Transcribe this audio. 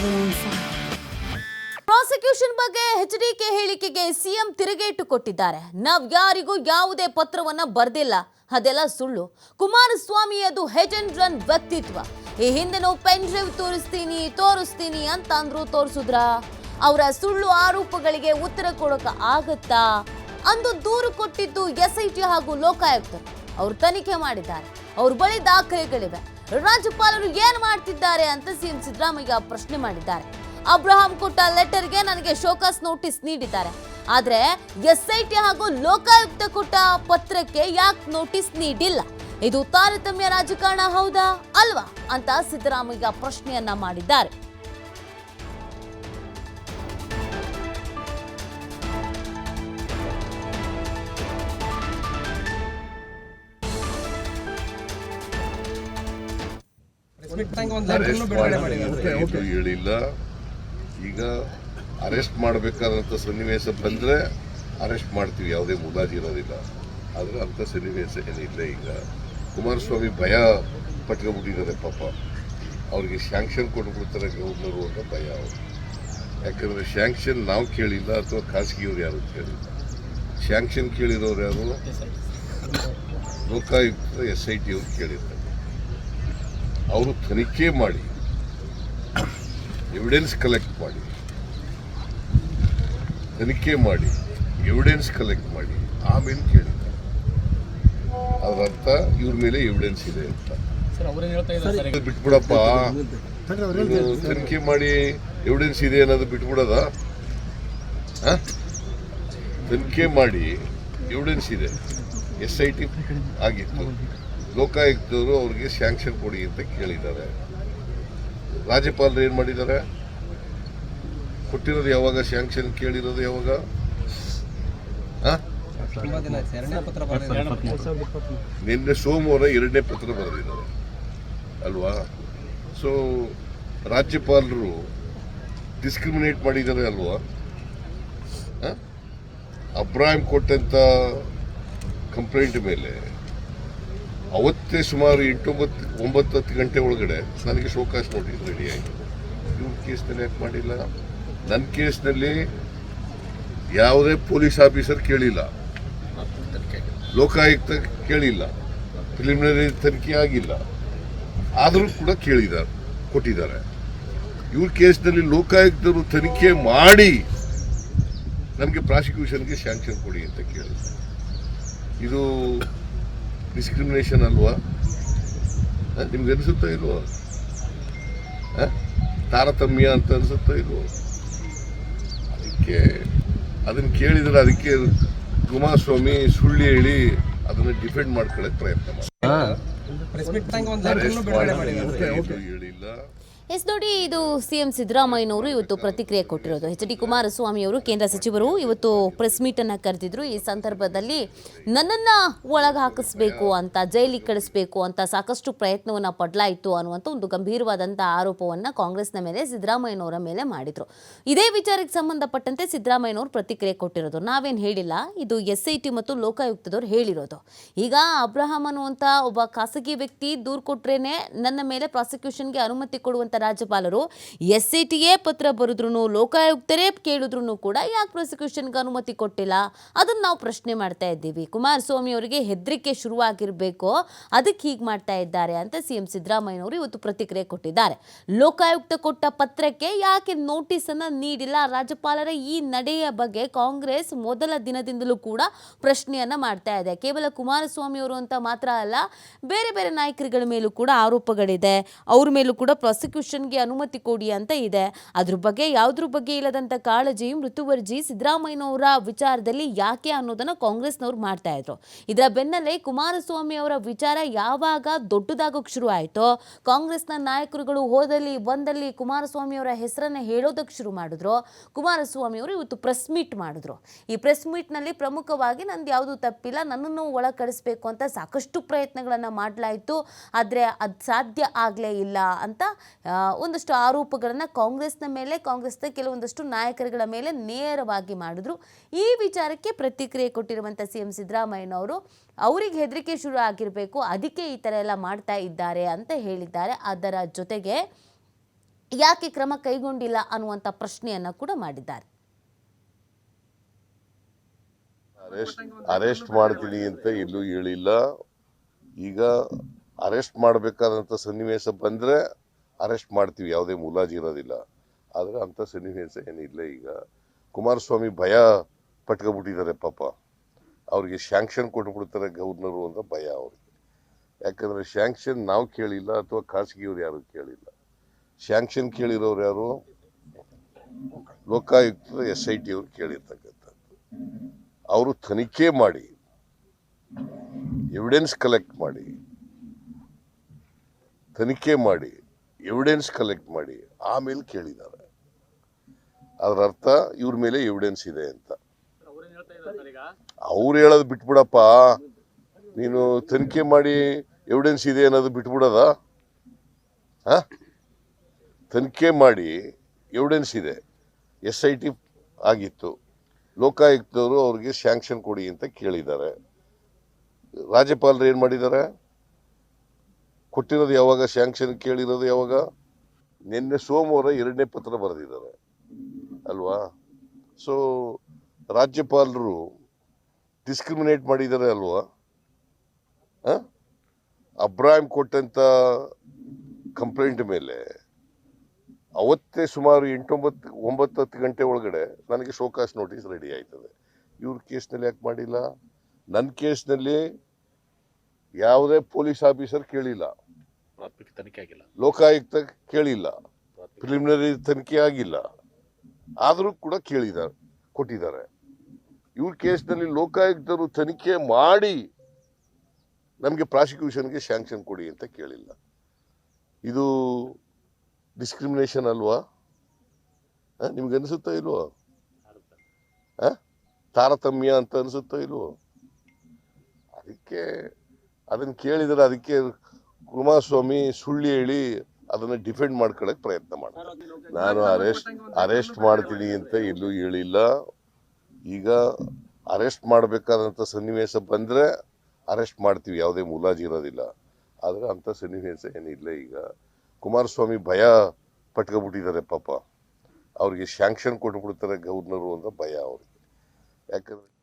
5. Prosecution ಬಗ್ಗೆ HDK ಹೇಳಿಕೆಗೆ CM ತಿರುಗೇಟು ಕೊಟ್ಟಿದ್ದಾರೆ. ನಾವ್ ಯಾರಿಗೂ ಯಾವುದೇ ಪತ್ರವನ್ನ ಬರ್ದಿಲ್ಲ. ಅದೆಲ್ಲ ಸುಳ್ಳು. ಕುಮಾರಸ್ವಾಮಿ ಅದು ಹೆಡ್ ಅಂಡ್ ರನ್ ವ್ಯಕ್ತಿತ್ವ. ಈ ಹಿಂದೆನೂ ಪೆನ್ ಡ್ರೈವ್ ತೋರಿಸ್ತೀನಿ ತೋರಿಸ್ತೀನಿ ಅಂತ ಅಂದ್ರು ತೋರಿಸಿದ್ರ? ಅವರ ಸುಳ್ಳು ಆರೋಪಗಳಿಗೆ ಉತ್ತರ ಕೊಡೋಕ ಆಗತ್ತಾ? ಅಂದು ದೂರು ಕೊಟ್ಟಿದ್ದು ಎಸ್ಐಟಿ ಹಾಗೂ ಲೋಕಾಯುಕ್ತರು. ಅವರು ತನಿಖೆ ಮಾಡಿದ್ದಾರೆ. ಅವ್ರ ಬಳಿ ದಾಖಲೆಗಳಿವೆ. ರಾಜ್ಯಪಾಲರು ಏನು ಮಾಡ್ತಿದ್ದಾರೆ ಅಂತ ಸಿಎಂ ಸಿದ್ದರಾಮಯ್ಯ ಪ್ರಶ್ನೆ ಮಾಡಿದ್ದಾರೆ. ಅಬ್ರಹಾಂ ಕೊಟ್ಟ ಲೆಟರ್ಗೆ ನನಗೆ ಶೋಕಾಸ್ ನೋಟಿಸ್ ನೀಡಿದ್ದಾರೆ. ಆದ್ರೆ ಎಸ್ಐಟಿ ಹಾಗೂ ಲೋಕಾಯುಕ್ತ ಕೊಟ್ಟ ಪತ್ರಕ್ಕೆ ಯಾಕೆ ನೋಟಿಸ್ ನೀಡಿಲ್ಲ? ಇದು ತಾರತಮ್ಯ ರಾಜಕಾರಣ ಹೌದಾ ಅಲ್ವಾ ಅಂತ ಸಿದ್ದರಾಮಯ್ಯ ಪ್ರಶ್ನೆಯನ್ನ ಮಾಡಿದ್ದಾರೆ. ಇದು ಹೇಳಿಲ್ಲ. ಈಗ ಅರೆಸ್ಟ್ ಮಾಡಬೇಕಾದಂಥ ಸನ್ನಿವೇಶ ಬಂದರೆ ಅರೆಸ್ಟ್ ಮಾಡ್ತೀವಿ. ಯಾವುದೇ ಮುಲಾಜಿ ಇರೋದಿಲ್ಲ. ಆದರೆ ಅಂಥ ಸನ್ನಿವೇಶ ಏನಿಲ್ಲ ಈಗ. ಕುಮಾರಸ್ವಾಮಿ ಭಯ ಪಟ್ಕೊಂಡ್ಬಿಟ್ಟಿದ್ದಾರೆ ಪಾಪ. ಅವ್ರಿಗೆ ಶ್ಯಾಂಕ್ಷನ್ ಕೊಟ್ಬಿಡ್ತಾರೆ ಗೌರ್ನರು ಅಂತ ಭಯ ಅವರು. ಯಾಕಂದರೆ ಸ್ಯಾಂಕ್ಷನ್ ನಾವು ಕೇಳಿಲ್ಲ ಅಥವಾ ಖಾಸಗಿಯವ್ರು ಯಾರು ಕೇಳಿಲ್ಲ. ಶ್ಯಾಂಕ್ಷನ್ ಕೇಳಿರೋರು ಯಾರು? ಲೋಕಾಯುಕ್ತ ಎಸ್ ಐ ಟಿ ಅವ್ರು ಕೇಳಿರ್ತಾರೆ ಅವರು ತನಿಖೆ ಮಾಡಿ ಎವಿಡೆನ್ಸ್ ಕಲೆಕ್ಟ್ ಮಾಡಿ ತನಿಖೆ ಮಾಡಿ ಎವಿಡೆನ್ಸ್ ಕಲೆಕ್ಟ್ ಮಾಡಿ ಆಮೇಲೆ ಕೇಳಿದ್ದಾರೆ. ಅದರರ್ಥ ಇವ್ರ ಮೇಲೆ ಎವಿಡೆನ್ಸ್ ಇದೆ ಅಂತ? ಬಿಟ್ಬಿಡಪ್ಪ. ತನಿಖೆ ಮಾಡಿ ಎವಿಡೆನ್ಸ್ ಇದೆ ಅನ್ನೋದು ಬಿಟ್ಬಿಡೋದ? ತನಿಖೆ ಮಾಡಿ ಎವಿಡೆನ್ಸ್ ಇದೆ. ಎಸ್ ಐ ಟಿ ಆಗಿತ್ತು. ಲೋಕಾಯುಕ್ತರು ಅವ್ರಿಗೆ ಸ್ಯಾಂಕ್ಷನ್ ಕೊಡಿ ಅಂತ ಕೇಳಿದ್ದಾರೆ. ರಾಜ್ಯಪಾಲರು ಏನು ಮಾಡಿದ್ದಾರೆ? ಕೊಟ್ಟಿರೋದು ಯಾವಾಗ? ಸ್ಯಾಂಕ್ಷನ್ ಕೇಳಿರೋದು ಯಾವಾಗ? ನಿನ್ನೆ ಸೋಮವಾರ ಎರಡನೇ ಪತ್ರ ಬರೆದಿದ್ದಾರೆ. ಅಲ್ವಾ? ಸೊ ರಾಜ್ಯಪಾಲರು ಡಿಸ್ಕ್ರಿಮಿನೇಟ್ ಮಾಡಿದ್ದಾರೆ ಅಲ್ವಾ? ಅಬ್ರಾಹಿಂ ಕೊಟ್ಟಂತ ಕಂಪ್ಲೇಂಟ್ ಮೇಲೆ ಅವತ್ತೇ ಸುಮಾರು ಎಂಟೊಂಬತ್ತು ಒಂಬತ್ತು ಹತ್ತು ಗಂಟೆ ಒಳಗಡೆ ನನಗೆ ಶೋಕಾಸ್ ನೋಟಿಸ್ ರೆಡಿ ಆಯಿತು. ಇವ್ರ ಕೇಸ್ನಲ್ಲಿ ಯಾಕೆ ಮಾಡಿಲ್ಲ? ನನ್ನ ಕೇಸ್ನಲ್ಲಿ ಯಾವುದೇ ಪೊಲೀಸ್ ಆಫೀಸರ್ ಕೇಳಿಲ್ಲ. ಲೋಕಾಯುಕ್ತ ಕೇಳಿಲ್ಲ. ಪ್ರಿಲಿಮಿನರಿ ತನಿಖೆ ಆಗಿಲ್ಲ. ಆದರೂ ಕೂಡ ಕೇಳಿದ್ದಾರೆ, ಕೊಟ್ಟಿದ್ದಾರೆ. ಇವ್ರ ಕೇಸ್ನಲ್ಲಿ ಲೋಕಾಯುಕ್ತರು ತನಿಖೆ ಮಾಡಿ ನಮಗೆ ಪ್ರಾಸಿಕ್ಯೂಷನ್ಗೆ ಶ್ಯಾಂಕ್ಷನ್ ಕೊಡಿ ಅಂತ ಕೇಳಿದ್ದಾರೆ. ಇದು ಡಿಸ್ಕ್ರಿಮಿನೇಷನ್ ಅಲ್ವಾ? ನಿಮ್ಗೆ ಅನಿಸುತ್ತಾ ಇಲ್ವೋ? ಆ? ತಾರತಮ್ಯ ಅಂತ ಅನಿಸುತ್ತೋ ಇಲ್ವೋ? ಅದಕ್ಕೆ ಅದನ್ನು ಕೇಳಿದ್ರೆ ಅದಕ್ಕೆ ಕುಮಾರಸ್ವಾಮಿ ಸುಳ್ಳು ಹೇಳಿ ಅದನ್ನು ಡಿಫೆಂಡ್ ಮಾಡ್ಕೊಳ್ಳೋಕೆ ಪ್ರಯತ್ನ ಮಾಡಿ. ಹೇಳಿಲ್ಲ. ಎಸ್ ನೋಡಿ, ಇದು ಸಿಎಂ ಸಿದ್ದರಾಮಯ್ಯನವರು ಇವತ್ತು ಪ್ರತಿಕ್ರಿಯೆ ಕೊಟ್ಟಿರೋದು. ಎಚ್ ಡಿ ಕುಮಾರಸ್ವಾಮಿ ಅವರು, ಕೇಂದ್ರ ಸಚಿವರು ಇವತ್ತು ಪ್ರೆಸ್ ಮೀಟ್ ಅನ್ನ ಕರೆದಿದ್ರು. ಈ ಸಂದರ್ಭದಲ್ಲಿ ನನ್ನನ್ನ ಒಳಗೆ ಹಾಕಿಸ್ಬೇಕು ಅಂತ, ಜೈಲಿಗೆ ಕಳಿಸ್ಬೇಕು ಅಂತ ಸಾಕಷ್ಟು ಪ್ರಯತ್ನವನ್ನು ಪಡ್ಲಾಯಿತು ಅನ್ನುವಂಥ ಒಂದು ಗಂಭೀರವಾದಂಥ ಆರೋಪವನ್ನ ಕಾಂಗ್ರೆಸ್ನ ಮೇಲೆ ಸಿದ್ದರಾಮಯ್ಯನವರ ಮೇಲೆ ಮಾಡಿದ್ರು. ಇದೇ ವಿಚಾರಕ್ಕೆ ಸಂಬಂಧಪಟ್ಟಂತೆ ಸಿದ್ದರಾಮಯ್ಯನವರು ಪ್ರತಿಕ್ರಿಯೆ ಕೊಟ್ಟಿರೋದು. ನಾವೇನು ಹೇಳಿಲ್ಲ, ಇದು ಎಸ್ ಐ ಟಿ ಮತ್ತು ಲೋಕಾಯುಕ್ತದವ್ರು ಹೇಳಿರೋದು. ಈಗ ಅಬ್ರಹಾಂ ಅನ್ನುವಂಥ ಒಬ್ಬ ಖಾಸಗಿ ವ್ಯಕ್ತಿ ದೂರು ಕೊಟ್ರೇನೆ ನನ್ನ ಮೇಲೆ ಪ್ರಾಸಿಕ್ಯೂಷನ್ಗೆ ಅನುಮತಿ ಕೊಡುವಂಥ ರಾಜ್ಯಪಾಲರು ಎಸ್ ಸಿ ಪತ್ರ ಬರೆದ್ರು ಲೋಕಾಯುಕ್ತರೇ ಕೇಳಿದ್ರು ಕೂಡ ಯಾಕೆ ಪ್ರಾಸಿಕ್ಯೂಷನ್ಗೆ ಅನುಮತಿ ಕೊಟ್ಟಿಲ್ಲ? ಅದನ್ನು ನಾವು ಪ್ರಶ್ನೆ ಮಾಡ್ತಾ ಇದ್ದೀವಿ. ಕುಮಾರಸ್ವಾಮಿ ಅವರಿಗೆ ಹೆದರಿಕೆ ಶುರುವಾಗಿರಬೇಕು. ಅದಕ್ಕೆ ಹೀಗೆ ಮಾಡ್ತಾ ಇದ್ದಾರೆ ಅಂತ ಸಿ ಎಂ ಸಿದ್ದರಾಮಯ್ಯನವರು ಇವತ್ತು ಪ್ರತಿಕ್ರಿಯೆ ಕೊಟ್ಟಿದ್ದಾರೆ. ಲೋಕಾಯುಕ್ತ ಕೊಟ್ಟ ಪತ್ರಕ್ಕೆ ಯಾಕೆ ನೋಟಿಸನ್ನು ನೀಡಿಲ್ಲ ರಾಜ್ಯಪಾಲರ ಈ ನಡೆಯ ಬಗ್ಗೆ ಕಾಂಗ್ರೆಸ್ ಮೊದಲ ದಿನದಿಂದಲೂ ಕೂಡ ಪ್ರಶ್ನೆಯನ್ನ ಮಾಡ್ತಾ ಇದೆ. ಕೇವಲ ಕುಮಾರಸ್ವಾಮಿ ಅವರು ಅಂತ ಮಾತ್ರ ಅಲ್ಲ, ಬೇರೆ ಬೇರೆ ನಾಯಕರುಗಳ ಮೇಲೂ ಕೂಡ ಆರೋಪಗಳಿದೆ. ಅವ್ರ ಮೇಲೂ ಕೂಡ ಪ್ರಾಸಿಕ್ಯೂಷನ್ಗೆ ಅನುಮತಿ ಕೊಡಿ ಅಂತ ಇದೆ. ಅದ್ರ ಬಗ್ಗೆ ಯಾವುದ್ರ ಬಗ್ಗೆ ಇಲ್ಲದಂತ ಕಾಳಜಿ ಮೃತುವರ್ಜಿ ಸಿದ್ದರಾಮಯ್ಯನವರ ವಿಚಾರದಲ್ಲಿ ಯಾಕೆ ಅನ್ನೋದನ್ನ ಕಾಂಗ್ರೆಸ್ನವ್ರು ಮಾಡ್ತಾ ಇದ್ರು. ಇದರ ಬೆನ್ನಲ್ಲೇ ಕುಮಾರಸ್ವಾಮಿ ಅವರ ವಿಚಾರ ಯಾವಾಗ ದೊಡ್ಡದಾಗೋಕ್ ಶುರು ಆಯಿತೋ, ಕಾಂಗ್ರೆಸ್ನ ನಾಯಕರುಗಳು ಹೋದಲ್ಲಿ, ಒಂದಲ್ಲಿ ಕುಮಾರಸ್ವಾಮಿ ಅವರ ಹೆಸರನ್ನ ಹೇಳೋದಕ್ಕೆ ಶುರು ಮಾಡಿದ್ರು. ಕುಮಾರಸ್ವಾಮಿ ಅವರು ಇವತ್ತು ಪ್ರೆಸ್ ಮೀಟ್ ಮಾಡಿದ್ರು. ಈ ಪ್ರೆಸ್ ಮೀಟ್ನಲ್ಲಿ ಪ್ರಮುಖವಾಗಿ ನಂದು ಯಾವುದು ತಪ್ಪಿಲ್ಲ, ನನ್ನನ್ನು ಒಳ ಕಳಿಸ್ಬೇಕು ಅಂತ ಸಾಕಷ್ಟು ಪ್ರಯತ್ನಗಳನ್ನು ಮಾಡಲಾಯಿತು. ಆದರೆ ಅದು ಸಾಧ್ಯ ಆಗಲೇ ಇಲ್ಲ ಅಂತ ಒಂದಷ್ಟು ಆರೋಪಗಳನ್ನು ಕಾಂಗ್ರೆಸ್ನ ಮೇಲೆ ಕಾಂಗ್ರೆಸ್ನ ಕೆಲವೊಂದಷ್ಟು ನಾಯಕರುಗಳ ಮೇಲೆ ನೇರವಾಗಿ ಮಾಡಿದ್ರು. ಈ ವಿಚಾರಕ್ಕೆ ಪ್ರತಿಕ್ರಿಯೆ ಕೊಟ್ಟಿರುವಂಥ ಸಿ ಎಂ ಸಿದ್ದರಾಮಯ್ಯನವರು, ಅವರಿಗೆ ಹೆದರಿಕೆ ಶುರು ಆಗಿರಬೇಕು, ಅದಕ್ಕೆ ಈ ಥರ ಎಲ್ಲ ಮಾಡ್ತಾ ಇದ್ದಾರೆ ಅಂತ ಹೇಳಿದ್ದಾರೆ. ಅದರ ಜೊತೆಗೆ ಯಾಕೆ ಕ್ರಮ ಕೈಗೊಂಡಿಲ್ಲ ಅನ್ನುವಂಥ ಪ್ರಶ್ನೆಯನ್ನ ಕೂಡ ಮಾಡಿದ್ದಾರೆ. ಅರೆಸ್ಟ್ ಅರೆಸ್ಟ್ ಮಾಡ್ತೀನಿ ಅಂತ ಎಲ್ಲೂ ಹೇಳಿಲ್ಲ. ಈಗ ಅರೆಸ್ಟ್ ಮಾಡಬೇಕಾದಂಥ ಸನ್ನಿವೇಶ ಬಂದರೆ ಅರೆಸ್ಟ್ ಮಾಡ್ತೀವಿ, ಯಾವುದೇ ಮುಲಾಜಿ ಇರೋದಿಲ್ಲ. ಆದರೆ ಅಂಥ ಸನ್ನಿವೇಶ ಏನಿಲ್ಲ ಈಗ. ಕುಮಾರಸ್ವಾಮಿ ಭಯ ಪಟ್ಕೊಬಿಟ್ಟಿದ್ದಾರೆ ಪಾಪ. ಅವ್ರಿಗೆ ಶ್ಯಾಂಕ್ಷನ್ ಕೊಟ್ಬಿಡ್ತಾರೆ ಗವರ್ನರು ಅಂತ ಭಯ ಅವ್ರಿಗೆ. ಯಾಕಂದರೆ ಶ್ಯಾಂಕ್ಷನ್ ನಾವು ಕೇಳಿಲ್ಲ ಅಥವಾ ಖಾಸಗಿಯವ್ರು ಯಾರು ಕೇಳಿಲ್ಲ. ಶ್ಯಾಂಕ್ಷನ್ ಕೇಳಿರೋರು ಯಾರು? ಲೋಕಾಯುಕ್ತ ಎಸ್ ಐ ಟಿ ಅವ್ರು ಕೇಳಿರ್ತಕ್ಕಂಥದ್ದು. ಅವರು ತನಿಖೆ ಮಾಡಿ ಎವಿಡೆನ್ಸ್ ಕಲೆಕ್ಟ್ ಮಾಡಿ, ತನಿಖೆ ಮಾಡಿ ಎವಿಡೆನ್ಸ್ ಕಲೆಕ್ಟ್ ಮಾಡಿ ಆಮೇಲೆ ಕೇಳಿದ್ದಾರೆ. ಅದರ ಅರ್ಥ ಇವ್ರ ಮೇಲೆ ಎವಿಡೆನ್ಸ್ ಇದೆ ಅಂತ. ಅವ್ರು ಹೇಳೋದು ಬಿಟ್ಬಿಡಪ್ಪ. ನೀನು ತನಿಖೆ ಮಾಡಿ ಎವಿಡೆನ್ಸ್ ಇದೆ ಅನ್ನೋದು ಬಿಟ್ಬಿಡೋದ? ತನಿಖೆ ಮಾಡಿ ಎವಿಡೆನ್ಸ್ ಇದೆ. ಎಸ್ ಐ ಟಿ ಆಗಿತ್ತು. ಲೋಕಾಯುಕ್ತವರು ಅವ್ರಿಗೆ ಸ್ಯಾಂಕ್ಷನ್ ಕೊಡಿ ಅಂತ ಕೇಳಿದ್ದಾರೆ. ರಾಜ್ಯಪಾಲರು ಏನು ಮಾಡಿದ್ದಾರೆ? ಕೊಟ್ಟಿರೋದು ಯಾವಾಗ ಸ್ಯಾಂಕ್ಷನ್ ಕೇಳಿರೋದು ಯಾವಾಗ? ನಿನ್ನೆ ಸೋಮವಾರ ಎರಡನೇ ಪತ್ರ ಬರೆದಿದ್ದಾರೆ. ಅಲ್ವಾ? ಸೊ ರಾಜ್ಯಪಾಲರು ಡಿಸ್ಕ್ರಿಮಿನೇಟ್ ಮಾಡಿದ್ದಾರೆ ಅಲ್ವಾ? ಅಬ್ರಾಹಿಂ ಕೊಟ್ಟಂಥ ಕಂಪ್ಲೇಂಟ್ ಮೇಲೆ ಅವತ್ತೇ ಸುಮಾರು ಎಂಟೊಂಬತ್ತು, ಒಂಬತ್ತು ಹತ್ತು ಗಂಟೆ ಒಳಗಡೆ ನನಗೆ ಶೋಕಾಸ್ ನೋಟಿಸ್ ರೆಡಿ ಆಯ್ತದೆ. ಇವ್ರ ಕೇಸ್ನಲ್ಲಿ ಯಾಕೆ ಮಾಡಿಲ್ಲ? ನನ್ನ ಕೇಸ್ನಲ್ಲಿ ಯಾವುದೇ ಪೊಲೀಸ್ ಆಫೀಸರ್ ಕೇಳಿಲ್ಲ. ಪ್ರಾಥಮಿಕ ತನಿಖೆ ಆಗಿಲ್ಲ. ಲೋಕಾಯುಕ್ತ ಕೇಳಿಲ್ಲ. ಪ್ರಿಲಿಮಿನರಿ ತನಿಖೆ ಆಗಿಲ್ಲ. ಆದರೂ ಕೂಡ ಕೇಳಿದ್ದಾರೆ ಕೊಟ್ಟಿದ್ದಾರೆ. ಇವ್ರ ಕೇಸ್ನಲ್ಲಿ ಲೋಕಾಯುಕ್ತರು ತನಿಖೆ ಮಾಡಿ ನಮಗೆ ಪ್ರಾಸಿಕ್ಯೂಷನ್ಗೆ ಸ್ಯಾಂಕ್ಷನ್ ಕೊಡಿ ಅಂತ ಕೇಳಿಲ್ಲ. ಇದು ಡಿಸ್ಕ್ರಿಮಿನೇಷನ್ ಅಲ್ವಾ? ನಿಮ್ಗೆ ಅನಿಸುತ್ತಾ ಇಲ್ವೋ? ತಾರತಮ್ಯ ಅಂತ ಅನಿಸುತ್ತೋ ಇಲ್ವೋ? ಅದಕ್ಕೆ ಅದನ್ನು ಕೇಳಿದರೆ ಅದಕ್ಕೆ ಕುಮಾರಸ್ವಾಮಿ ಸುಳ್ಳು ಹೇಳಿ ಅದನ್ನ ಡಿಫೆಂಡ್ ಮಾಡ್ಕೊಳಕ್ ಪ್ರಯತ್ನ ಮಾಡ್ತಾರೆ. ನಾನು ಅರೆಸ್ಟ್ ಅರೆಸ್ಟ್ ಮಾಡ್ತೀನಿ ಅಂತ ಎಲ್ಲೂ ಹೇಳಿಲ್ಲ. ಈಗ ಅರೆಸ್ಟ್ ಮಾಡಬೇಕಾದಂಥ ಸನ್ನಿವೇಶ ಬಂದರೆ ಅರೆಸ್ಟ್ ಮಾಡ್ತೀವಿ, ಯಾವುದೇ ಮುಲಾಜಿ ಇರೋದಿಲ್ಲ. ಆದರೆ ಅಂಥ ಸನ್ನಿವೇಶ ಏನಿಲ್ಲ ಈಗ. ಕುಮಾರಸ್ವಾಮಿ ಭಯ ಪಟ್ಕೊಬಿಟ್ಟಿದ್ದಾರೆ ಪಾಪ. ಅವ್ರಿಗೆ ಶ್ಯಾಂಕ್ಷನ್ ಕೊಟ್ಬಿಡ್ತಾರೆ ಗವರ್ನರು ಅಂತ ಭಯ ಅವ್ರಿಗೆ. ಯಾಕಂದ್ರೆ